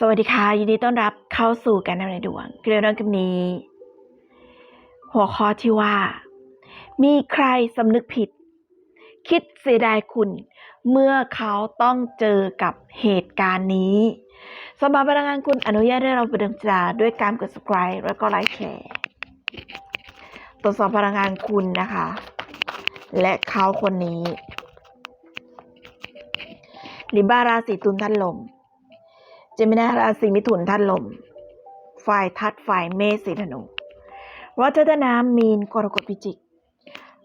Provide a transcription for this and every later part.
สวัสดีค่ะ ยินดีต้อนรับเข้าสู่การนำในดวงเรื่องกับนี้ หัวข้อที่ว่า มีใครสำนึกผิด คิดเสียดายคุณ เมื่อเขาต้องเจอกับเหตุการณ์นี้สำหรับพนักงานคุณอนุญาตให้เราไปดำจาด้วยการกด subscribe แล้วก็ไลค์แชร์ตรวจสอบพลังงานคุณนะคะ และเขาคนนี้ลิบาราศีตุลท่านลม จมินาราศีมิถุนท่านลม ฝ่ายทัดฝ่ายเมษสีธนูวัฒนามีนกรกฎพิจิก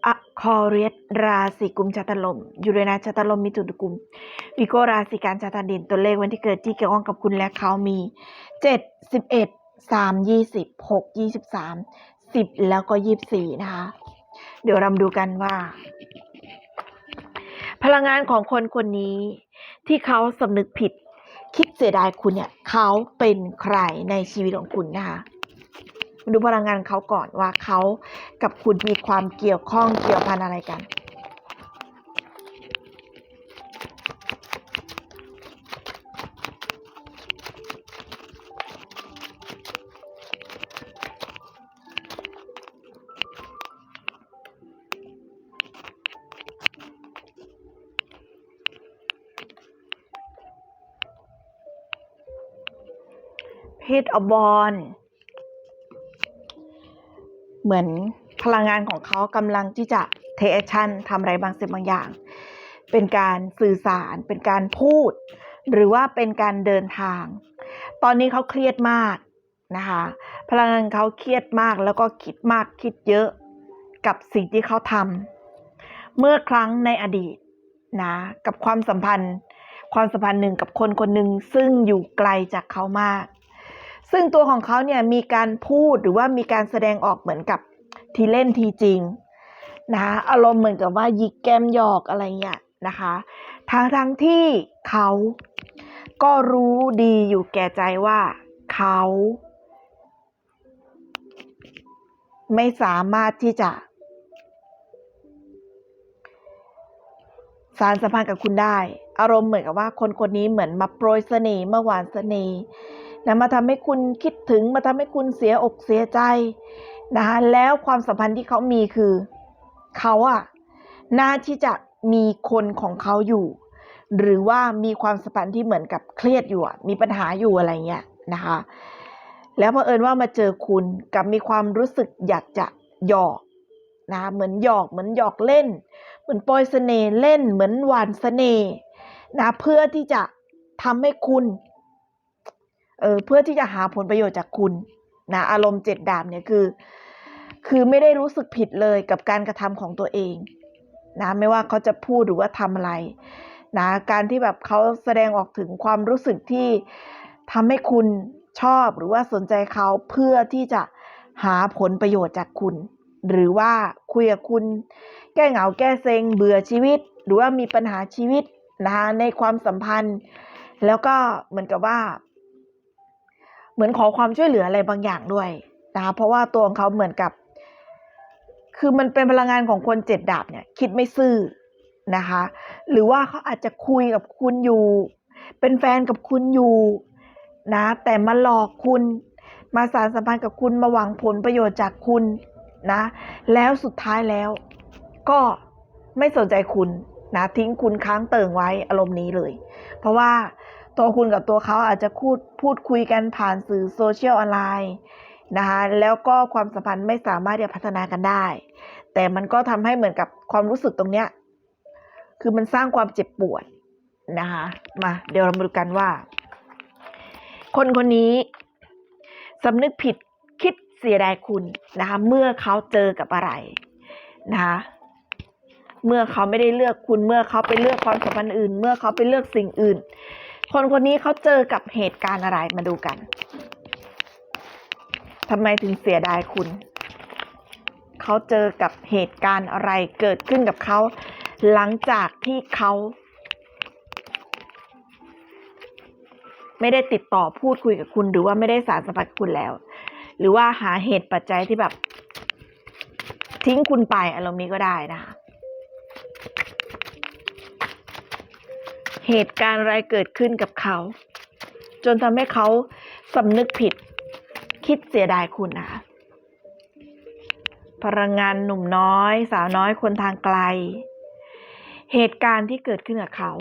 อคอเรียสราศีกุมชาตลมยูเรนัสชาตลมมิถุนกุมวิโกราศีการชาตาดินตัวเลขวันที่เกิดที่เกี่ยวข้องกับคุณและเขามีเจ็ดสิบเอ็ดสามยี่สิบหกยี่สิบสามสิบแล้วก็ยี่สิบสี่นะคะ เดี๋ยวเราดูกันว่า พลังงานของคนคนนี้ที่เขาสำนึกผิด คิดเสียดายคุณเนี่ยเขาเป็นใครในชีวิตของคุณนะคะดูพลังงานเขาก่อนว่าเขากับคุณมีความเกี่ยวข้องเกี่ยวพันอะไรกัน เพศอบอลเหมือนพลังงานของเขากำลังที่จะเทแอคชั่นทำอะไรบางสิ่งบางอย่าง เป็นการสื่อสาร เป็นการพูด หรือว่าเป็นการเดินทาง ตอนนี้เขาเครียดมากนะคะ พลังงานเขาเครียดมากแล้วก็คิดมากคิดเยอะกับสิ่งที่เขาทำเมื่อครั้งในอดีตนะกับความสัมพันธ์ ความสัมพันธ์หนึ่งกับคนคนหนึ่งซึ่งอยู่ไกลจากเขามาก ซึ่งตัวของเขาเนี่ยมีการพูดหรือว่ามีการแสดงออกเหมือนกับทีเล่นทีจริงนะอารมณ์เหมือนกับว่ายิกแก้มหยอกอะไรเงี้ยนะคะทั้งทั้งที่เขาก็รู้ดีอยู่แก่ใจว่าเขาไม่สามารถที่จะสารสัมพันธ์กับคุณได้ อารมณ์เหมือนกับว่าคนคนนี้เหมือนมาโปรยเสน่ห์มาหวานเสน่ห์ นะมาทำให้คุณคิดถึงมาทำให้คุณเสียอกเสียใจนะคะแล้วความสัมพันธ์ที่เขามีคือเขาอะน่าที่จะมีคนของเขาอยู่ หรือว่ามีความสัมพันธ์ที่เหมือนกับเครียดอยู่มีปัญหาอยู่อะไรเงี้ยนะคะแล้วเผอิญว่ามาเจอคุณกับมีความรู้สึกอยากจะหยอกนะเหมือนหยอกเหมือนหยอกเล่น เหมือนโปรยเสน่ห์เล่นเหมือนหวานเสน่ห์นะเพื่อที่จะทำให้คุณ เออเพื่อที่จะหาผลประโยชน์จากคุณนะอารมณ์เจ็ดดาบเนี่ยคือ คือไม่ได้รู้สึกผิดเลยกับการกระทำของตัวเองนะไม่ว่าเขาจะพูดหรือว่าทำอะไรนะการที่แบบเขาแสดงออกถึงความรู้สึกที่ทำให้คุณชอบหรือว่าสนใจเขาเพื่อที่จะหาผลประโยชน์จากคุณ หรือว่าคุยกับคุณ แก้เหงาแก้เซ็งเบื่อชีวิต หรือว่ามีปัญหาชีวิตนะคะในความสัมพันธ์ แล้วก็เหมือนกับว่า เหมือนขอความช่วยเหลืออะไรบางอย่างด้วยนะคะเพราะว่าตัวของเขาเหมือนกับ คือมันเป็นพลังงานของคนเจ็ดดาบเนี่ย คิดไม่ซื่อนะคะ หรือว่าเขาอาจจะคุยกับคุณอยู่ เป็นแฟนกับคุณอยู่นะ แต่มาหลอกคุณ มาสารสัมพันธ์กับคุณมาหวังผลประโยชน์จากคุณนะ แล้วสุดท้ายแล้ว ก็ไม่สนใจคุณนะทิ้งคุณค้างเติ่งไว้อารมณ์นี้เลย เพราะว่า ตัวคุณกับตัวเขาอาจจะพูดพูดคุยกันผ่านสื่อโซเชียลออนไลน์นะคะแล้วก็ความสัมพันธ์ไม่สามารถจะพัฒนากันได้ แต่มันก็ทำให้เหมือนกับความรู้สึกตรงเนี้ยคือมันสร้างความเจ็บปวดนะคะมาเดี๋ยวเรามาดูกันว่า คนคนนี้สำนึกผิดคิดเสียดายคุณนะคะเมื่อเขาเจอกับอะไรนะคะเมื่อเขาไม่ได้เลือกคุณเมื่อเขาไปเลือกความสัมพันธ์อื่น เมื่อเขาไปเลือกสิ่งอื่น คนคนนี้เขาเจอกับเหตุการณ์อะไรมาดูกันทำไมถึงเสียดายคุณ เขาเจอกับเหตุการณ์อะไรเกิดขึ้นกับเขา หลังจากที่เขาไม่ได้ติดต่อพูดคุยกับคุณ หรือว่าไม่ได้สารสัมพันธ์กับคุณแล้ว หรือว่าหาเหตุปัจจัยที่แบบ ทิ้งคุณไปอารมณ์นี้ก็ได้นะคะ เหตุการณ์อะไรเกิดขึ้นกับเขา จนทำให้เขาสำนึกผิด คิดเสียดายคุณนะคะพลังงานหนุ่มน้อย สาวน้อยคนทางไกล เหตุการณ์ที่เกิดขึ้นกับเขา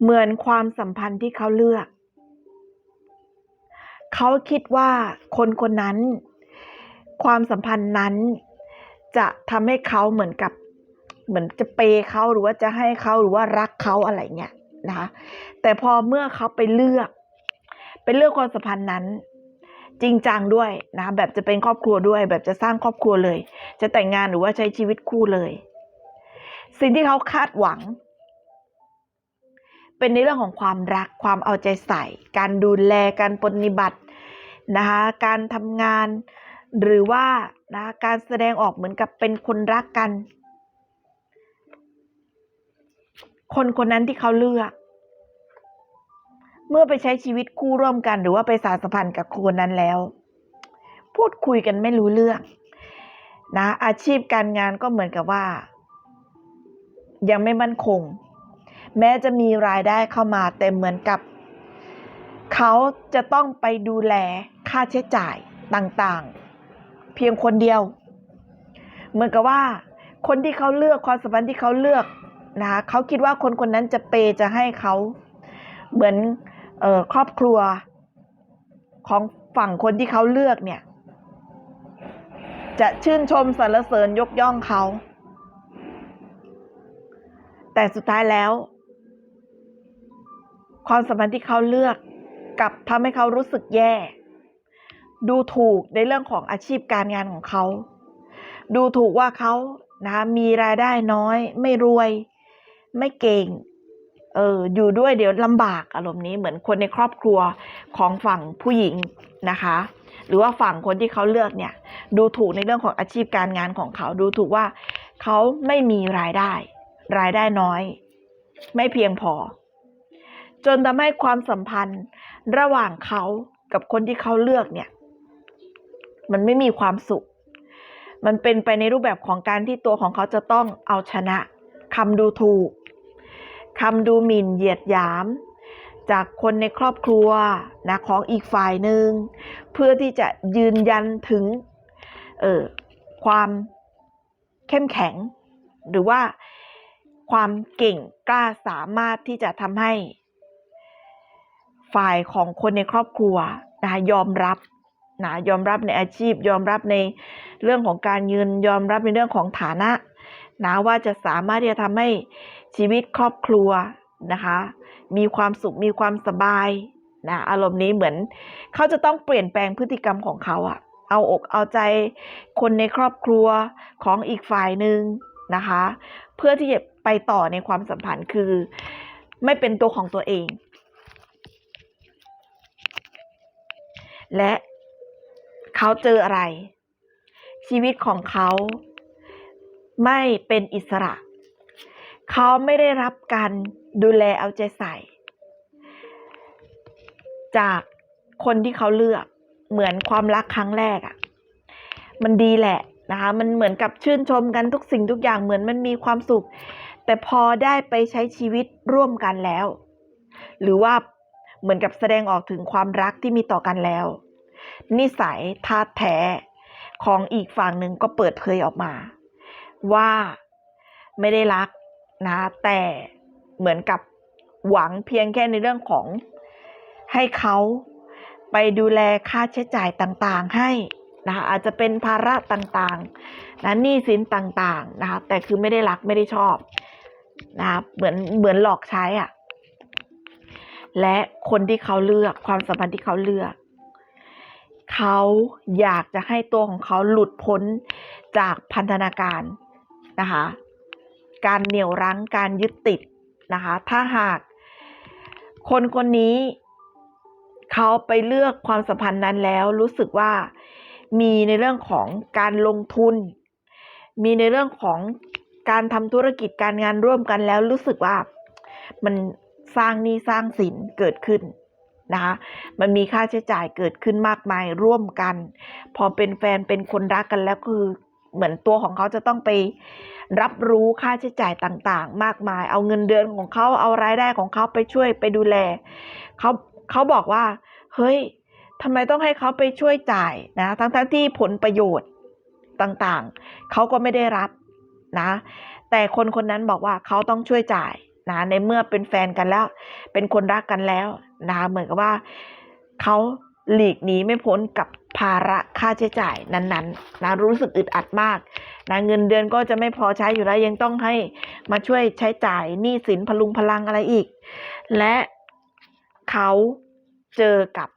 เหมือนความสัมพันธ์ที่เขาเลือก เขาคิดว่าคนคนนั้น ความสัมพันธ์นั้น จะทำให้เขาเหมือนกับ เหมือนจะเปย์เขาหรือว่าจะให้เขาหรือว่ารักเขาอะไรเงี้ยนะคะแต่พอเมื่อเขาไปเลือก ไปเลือกความสัมพันธ์นั้น จริงจังด้วยนะแบบจะเป็นครอบครัวด้วย แบบจะสร้างครอบครัวเลย จะแต่งงานหรือว่าใช้ชีวิตคู่เลย สิ่งที่เขาคาดหวัง เป็นในเรื่องของความรักความเอาใจใส่ การดูแลการปฏิบัตินะคะการทำงานหรือว่านะการแสดงออกเหมือนกับเป็นคนรักกัน คนคนนั้นที่เขาเลือก เมื่อไปใช้ชีวิตคู่ร่วมกันหรือว่าไปสารสัมพันธ์กับคนนั้นแล้ว พูดคุยกันไม่รู้เรื่องนะ อาชีพการงานก็เหมือนกับว่า ยังไม่มั่นคง แม้จะมีรายได้เข้ามาแต่เหมือนกับ เขาจะต้องไปดูแลค่าใช้จ่ายต่างๆ เพียงคนเดียว เหมือนกับว่า คนที่เขาเลือกความสัมพันธ์ที่เขาเลือก นะคะเขาคิดว่าคนคนนั้นจะเปย์จะให้เขาเหมือนออครอบครัวของฝั่งคนที่เขาเลือกเนี่ย จะชื่นชมสรรเสริญยกย่องเขา แต่สุดท้ายแล้ว ความสัมพันธ์ที่เขาเลือกกับทำให้เขารู้สึกแย่ ดูถูกในเรื่องของอาชีพการงานของเขา ดูถูกว่าเขานะมีรายได้น้อยไม่รวย ไม่เก่งเอออยู่ด้วยเดี๋ยวลำบากอารมณ์นี้เหมือนคนในครอบครัวของฝั่งผู้หญิงนะคะ หรือว่าฝั่งคนที่เขาเลือกเนี่ย ดูถูกในเรื่องของอาชีพการงานของเขาดูถูกว่าเขาไม่มีรายได้ รายได้น้อย ไม่เพียงพอ จนทำให้ความสัมพันธ์ระหว่างเขากับคนที่เขาเลือกเนี่ย มันไม่มีความสุข มันเป็นไปในรูปแบบของการที่ตัวของเขาจะต้องเอาชนะคำดูถูก คำดูหมิ่นเหยียดหยาม จากคนในครอบครัวนะของอีกฝ่ายหนึ่ง เพื่อที่จะยืนยันถึงเออความเข้มแข็ง หรือว่าความเก่งกล้าสามารถที่จะทำให้ฝ่ายของคนในครอบครัวนะยอมรับนะยอมรับในอาชีพ ยอมรับในเรื่องของการเงินยอมรับในเรื่องของฐานะ นะว่าจะสามารถที่จะทำให้ชีวิตครอบครัวนะคะ มีความสุขมีความสบายนะอารมณ์นี้เหมือนเขาจะต้องเปลี่ยนแปลงพฤติกรรมของเขาอะเอาอกเอาใจคนในครอบครัวของอีกฝ่ายหนึ่งนะคะ เพื่อที่จะไปต่อในความสัมพันธ์คือ ไม่เป็นตัวของตัวเอง และเขาเจออะไร ชีวิตของเขา ไม่เป็นอิสระ เขาไม่ได้รับการดูแลเอาใจใส่ จากคนที่เขาเลือกเหมือนความรักครั้งแรกอะ่ะ มันดีแหละนะคะ มันเหมือนกับชื่นชมกันทุกสิ่งทุกอย่างเหมือนมันมีความสุข แต่พอได้ไปใช้ชีวิตร่วมกันแล้ว หรือว่าเหมือนกับแสดงออกถึงความรักที่มีต่อกันแล้ว นิสัยธาแท้ของอีกฝั่งหนึ่งก็เปิดเผยออกมา ว่าไม่ได้รักนะแต่เหมือนกับหวังเพียงแค่ในเรื่องของให้เขาไปดูแลค่าใช้จ่ายต่างๆให้นะคะอาจจะเป็นภาระต่างๆนะหนี้สินต่างๆนะคะแต่คือไม่ได้รักไม่ได้ชอบนะคะเหมือนเหมือนหลอกใช้อะ่ะและคนที่เขาเลือกความสัมพันธ์ที่เขาเลือก เขาอยากจะให้ตัวของเขาหลุดพ้นจากพันธนาการ นะคะ การเหนี่ยวรั้งการยึดติดนะคะ ถ้าหากคนคนนี้เขาไปเลือกความสัมพันธ์นั้นแล้วรู้สึกว่ามีในเรื่องของการลงทุน มีในเรื่องของการทำธุรกิจการงานร่วมกันแล้วรู้สึกว่ามันสร้างหนี้สร้างสินเกิดขึ้นนะคะ มันมีค่าใช้จ่ายเกิดขึ้นมากมายร่วมกัน พอเป็นแฟนเป็นคนรักกันแล้วคือ เหมือนตัวของเขาจะต้องไปรับรู้ค่าใช้จ่ายต่างๆ มากมาย เอาเงินเดือนของเขาเอารายได้ของเขาไปช่วยไปดูแลเขาเขาบอกว่า เฮ้ยทำไมต้องให้เขาไปช่วยจ่ายนะทั้งๆทที่ผลประโยชน์ต่างๆ เขาก็ไม่ได้รับนะ แต่คนคนนั้นบอกว่าเขาต้องช่วยจ่ายนะในเมื่อเป็นแฟนกันแล้ว เป็นคนรักกันแล้วนะเหมือนกับว่าเขา หลีกหนีไม่พ้นกับภาระค่าใช้จ่ายนั้นๆนะรู้สึกอึดอัดมากนะเงินเดือนก็จะไม่พอใช้อยู่แล้วยังต้องให้มาช่วยใช้จ่ายหนี้สินพลุงพลังอะไรอีก และเขาเจอกับ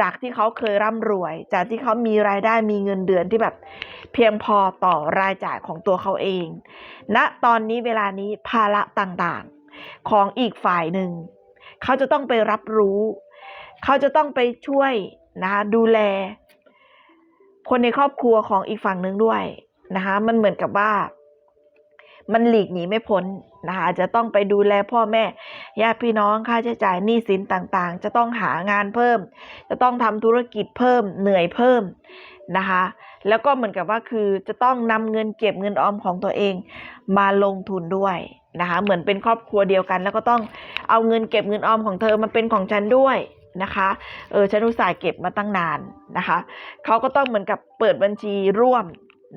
จากที่เขาเคยร่ำรวย จากที่เขามีรายได้มีเงินเดือนที่แบบเพียงพอต่อรายจ่ายของตัวเขาเองณตอนนี้เวลานี้ภาระต่างๆ ของอีกฝ่ายหนึ่ง เขาจะต้องไปรับรู้ เขาจะต้องไปช่วยนะคะดูแล คนในครอบครัวของอีกฝั่งหนึ่งด้วยนะคะมันเหมือนกับว่า มันหลีกหนีไม่พ้นนะคะจจะต้องไปดูแลพ่อแม่ญาติพี่น้องค่าใช้จ่ายหนี้สินต่างๆ จะต้องหางานเพิ่ม จะต้องทำธุรกิจเพิ่มเหนื่อยเพิ่มนะคะแล้วก็เหมือนกับว่าคือจะต้องนำเงินเก็บเงินออมของตัวเองมาลงทุนด้วยนะคะเหมือนเป็นครอบครัวเดียวกัน แล้วก็ต้องเอาเงินเก็บเงินออมของเธอมาเป็นของฉันด้วย นะคะ เออฉันอุตส่าห์เก็บมาตั้งนานนะคะ เขาก็ต้องเหมือนกับเปิดบัญชีร่วม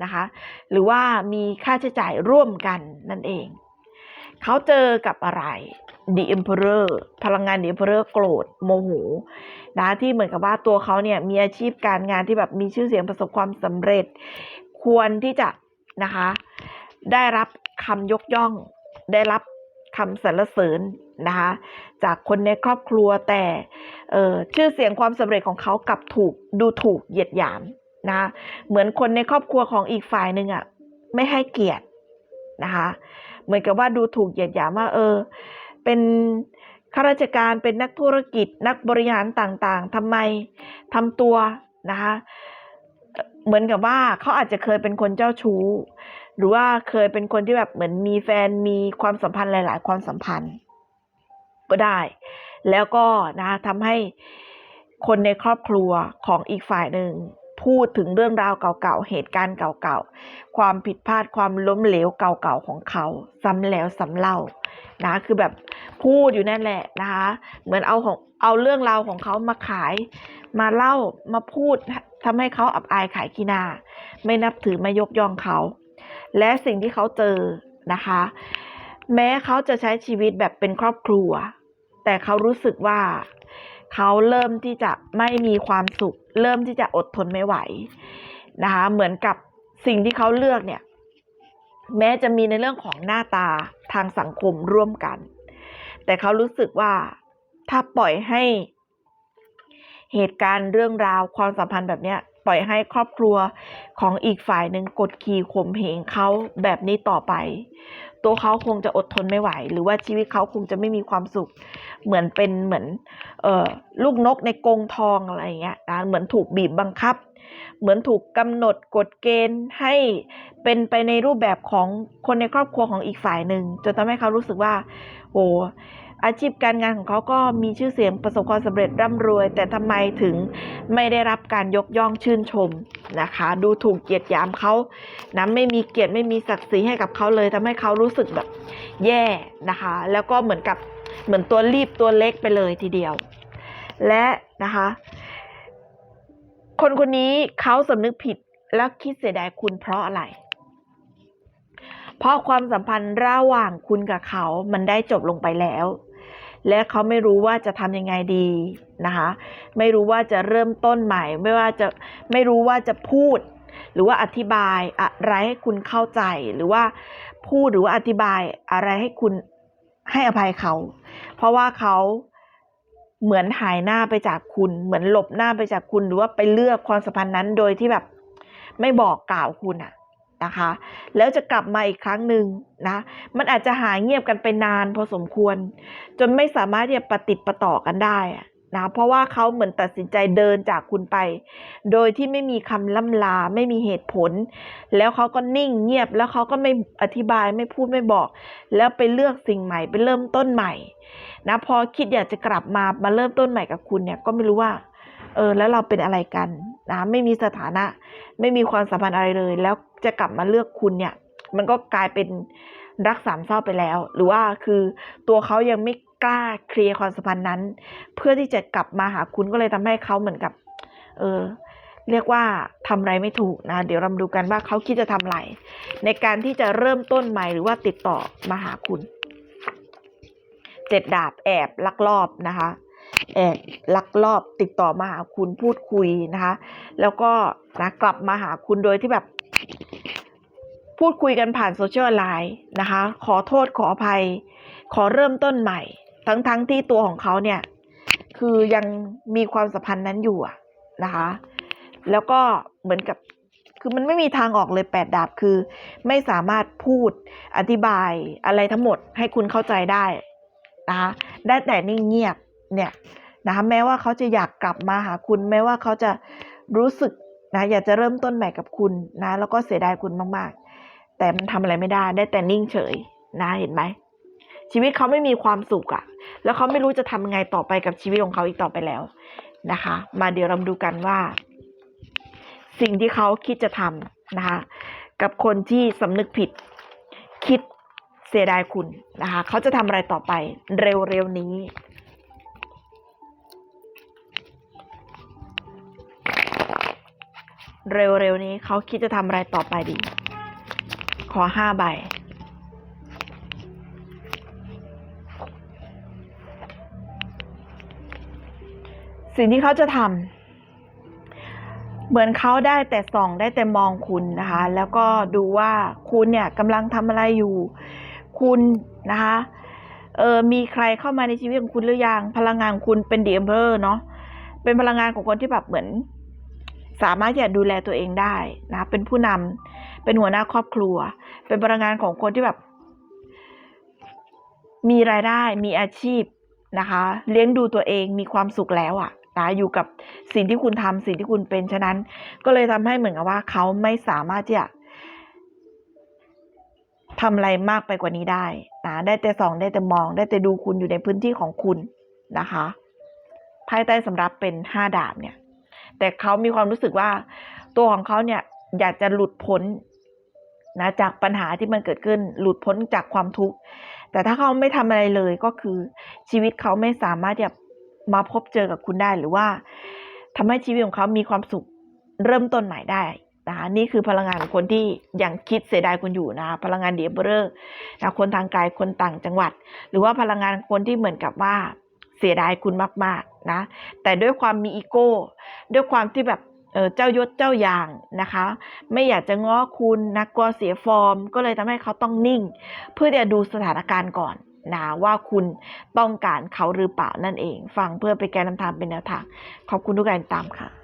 นะคะ หรือว่ามีค่าใช้จ่ายร่วมกันนั่นเอง เขาเจอกับอะไร The Emperor พลังงาน The Emperor โกรธโมโหนะที่เหมือนกับว่าตัวเขาเนี่ยมีอาชีพการงานที่แบบมีชื่อเสียงประสบความสำเร็จ ควรที่จะนะคะ ได้รับคำยกย่อง ได้รับ คำสรรเสริญนะคะจากคนในครอบครัวแต่ชื่อเสียงความสำเร็จของเขากลับถูกดูถูกเหยียดหยามนะคะเหมือนคนในครอบครัวของอีกฝ่ายหนึ่งอะไม่ให้เกียรตินะคะเหมือนกับว่าดูถูกเหยียดหยามว่าเออเป็นข้าราชการเป็นนักธุรกิจนักบริหารต่างๆทำไมทำตัวนะคะเหมือนกับว่าเขาอาจจะเคยเป็นคนเจ้าชู้ หรือว่าเคยเป็นคนที่แบบเหมือนมีแฟนมีความสัมพันธ์หลาย ๆ ความสัมพันธ์ ก็ได้ แล้วก็นะทำให้คนในครอบครัวของอีกฝ่ายหนึ่งพูดถึงเรื่องราวเก่าๆ เหตุการณ์เก่าๆ ความผิดพลาดความล้มเหลวเก่าๆ ของเขาซ้ำแล้วซ้ำเล่านะคือแบบพูดอยู่นั่นแหละนะคะเหมือนเอาของเอาเรื่องราวของเขามาขาย มาเล่ามาพูดทำให้เขาอับอายขายกีนา ไม่นับถือไม่ยกย่องเขา และสิ่งที่เขาเจอนะคะ แม้เขาจะใช้ชีวิตแบบเป็นครอบครัว แต่เขารู้สึกว่าเขาเริ่มที่จะไม่มีความสุข เริ่มที่จะอดทนไม่ไหวนะคะ เหมือนกับสิ่งที่เขาเลือกเนี่ย แม้จะมีในเรื่องของหน้าตาทางสังคมร่วมกัน แต่เขารู้สึกว่าถ้าปล่อยให้เหตุการณ์เรื่องราวความสัมพันธ์แบบเนี้ย ปล่อยให้ครอบครัวของอีกฝ่ายหนึ่งกดขี่ข่มเหงเขาแบบนี้ต่อไป ตัวเขาคงจะอดทนไม่ไหว หรือว่าชีวิตเขาคงจะไม่มีความสุข เหมือนเป็นเหมือนเออลูกนกในกรงทองอะไรเงี้ยนะเหมือนถูกบีบบังคับ เหมือนถูกกำหนดกฎเกณฑ์ให้เป็นไปในรูปแบบของคนในครอบครัวของอีกฝ่ายหนึ่งจนทำให้เขารู้สึกว่าโอ้ อาชีพการงานของเขาก็มีชื่อเสียงประสบความสำเร็จร่ำรวย แต่ทำไมถึงไม่ได้รับการยกย่องชื่นชมนะคะ ดูถูกเกียดหยามเขานะไม่มีเกียรติไม่มีศักดิ์ศรีให้กับเขาเลยทำให้เขารู้สึกแบบแย่นะคะ แล้วก็เหมือนกับเหมือนตัวรีบตัวเล็กไปเลยทีเดียว และนะคะ คนคนนี้เขาสำนึกผิดและคิดเสียดายคุณเพราะอะไรเพราะความสัมพันธ์ระหว่างคุณกับเขา มันได้จบลงไปแล้ว และเขาไม่รู้ว่าจะทำยังไงดีนะคะ ไม่รู้ว่าจะเริ่มต้นใหม่ ไม่ว่าจะไม่รู้ว่าจะพูด หรือว่าอธิบายอะไรให้คุณเข้าใจ หรือว่าพูดหรือว่าอธิบายอะไรให้คุณให้อภัยเขา เพราะว่าเขาเหมือนหายหน้าไปจากคุณ เหมือนหลบหน้าไปจากคุณ หรือว่าไปเลือกความสัมพันธ์นั้นโดยที่แบบไม่บอกกล่าวคุณอะ นะคะ แล้วจะกลับมาอีกครั้งหนึ่งนะ มันอาจจะหายเงียบกันไปนานพอสมควร จนไม่สามารถที่จะปฏิดประต่อกันได้นะเพราะว่าเขาเหมือนตัดสินใจเดินจากคุณไป โดยที่ไม่มีคำล่ำลาไม่มีเหตุผล แล้วเขาก็นิ่งเงียบแล้วเขาก็ไม่อธิบายไม่พูดไม่บอก แล้วไปเลือกสิ่งใหม่ไปเริ่มต้นใหม่นะพอคิดอยากจะกลับมามาเริ่มต้นใหม่กับคุณเนี่ยก็ไม่รู้ว่าเออแล้วเราเป็นอะไรกันนะไม่มีสถานะ ไม่มีความสัมพันธ์อะไรเลย แล้ว จะกลับมาเลือกคุณเนี่ย มันก็กลายเป็นรักสามเศร้าไปแล้ว หรือว่าคือตัวเขายังไม่กล้าเคลียร์ความสัมพันธ์นั้น เพื่อที่จะกลับมาหาคุณก็เลยทำให้เขาเหมือนกับ เออเรียกว่าทำอะไรไม่ถูกนะ เดี๋ยวเรามาดูกันว่าเขาคิดจะทำอะไรในการที่จะเริ่มต้นใหม่หรือว่าติดต่อมาหาคุณเจ็ดดาบแอบลักลอบนะคะ แอบลักลอบติดต่อมาหาคุณพูดคุยนะคะ แล้วก็นะกลับมาหาคุณโดยที่แบบ พูดคุยกันผ่านโซเชียลไลน์นะคะ ขอโทษขออภัย ขอเริ่มต้นใหม่ ทั้งๆทที่ตัวของเขาเนี่ย คือยังมีความสัมพันธ์นั้นอยู่นะคะ แล้วก็เหมือนกับคือมันไม่มีทางออกเลยแปดดาบคือ ไม่สามารถพูดอธิบายอะไรทั้งหมดให้คุณเข้าใจได้นะคะได้แต่นิ่งเงียบเนี่ยนะคะแม้ว่าเขาจะอยากกลับมาหาคุณ แม้ว่าเขาจะรู้สึกนะอยากจะเริ่มต้นใหม่กับคุณนะแล้วก็เสียดายคุณมากๆ แต่มันทำอะไรไม่ได้ ได้แต่นิ่งเฉยนะเห็นไหมชีวิตเขาไม่มีความสุขอะแล้วเขาไม่รู้จะทำยังไงต่อไปกับชีวิตของเขาอีกต่อไปแล้วนะคะ มาเดี๋ยวเราดูกันว่า สิ่งที่เขาคิดจะทำนะคะ กับคนที่สำนึกผิด คิดเสียดายคุณนะคะ เขาจะทำอะไรต่อไปเร็วๆนี้เร็วๆนี้เขาคิดจะทำอะไรต่อไปดี ขอห้าใบ สิ่งที่เขาจะทำเหมือนเขาได้แต่ส่องได้แต่มองคุณนะคะ แล้วก็ดูว่าคุณเนี่ยกำลังทำอะไรอยู่ คุณนะคะเออมีใครเข้ามาในชีวิตของคุณหรือยัง พลังงานคุณเป็นดีเอมเพอร์เนาะ เป็นพลังงานของคนที่แบบเหมือน สามารถจะดูแลตัวเองได้นะ เป็นผู้นำ เป็นหัวหน้าครอบครัว เป็นพลังงานของคนที่แบบ มีรายได้มีอาชีพนะคะ เลี้ยงดูตัวเองมีความสุขแล้วอะนะอยู่กับสิ่งที่คุณทำสิ่งที่คุณเป็นฉะนั้น ก็เลยทำให้เหมือนกับว่าเขาไม่สามารถที่จะทำอะไรมากไปกว่านี้ได้นะได้แต่ส่องได้แต่มอง ได้แต่ดูคุณอยู่ในพื้นที่ของคุณนะคะไพ่ใต้สำรับเป็นห้าดาบเนี่ย แต่เขามีความรู้สึกว่า ตัวของเขาเนี่ย อยากจะหลุดพ้น นะจากปัญหาที่มันเกิดขึ้นหลุดพ้นจากความทุกข์แต่ถ้าเขาไม่ทำอะไรเลยก็คือชีวิตเขาไม่สามารถจะมาพบเจอกับคุณได้หรือว่าทำให้ชีวิตของเขามีความสุขเริ่มต้นใหม่ได้นะคะนี่คือพลังงานของคนที่ยังคิดเสียดายคุณอยู่นะคะพลังงานเดียบเบอร์นะคนทางไกลคนต่างจังหวัด หรือว่าพลังงานคนที่เหมือนกับว่าเสียดายคุณมาก ๆ นะ แต่ด้วยความมีอีโก้ ด้วยความที่แบบ เออเจ้ายศเจ้าอย่างนะคะ ไม่อยากจะง้อคุณนะกลัวเสียฟอร์ม ก็เลยทำให้เขาต้องนิ่ง เพื่อจะดูสถานการณ์ก่อนนะว่าคุณต้องการเขาหรือเปล่านั่นเอง ฟังเพื่อไปแก้นำทางเป็นแนวทาง ขอบคุณทุกการตามค่ะ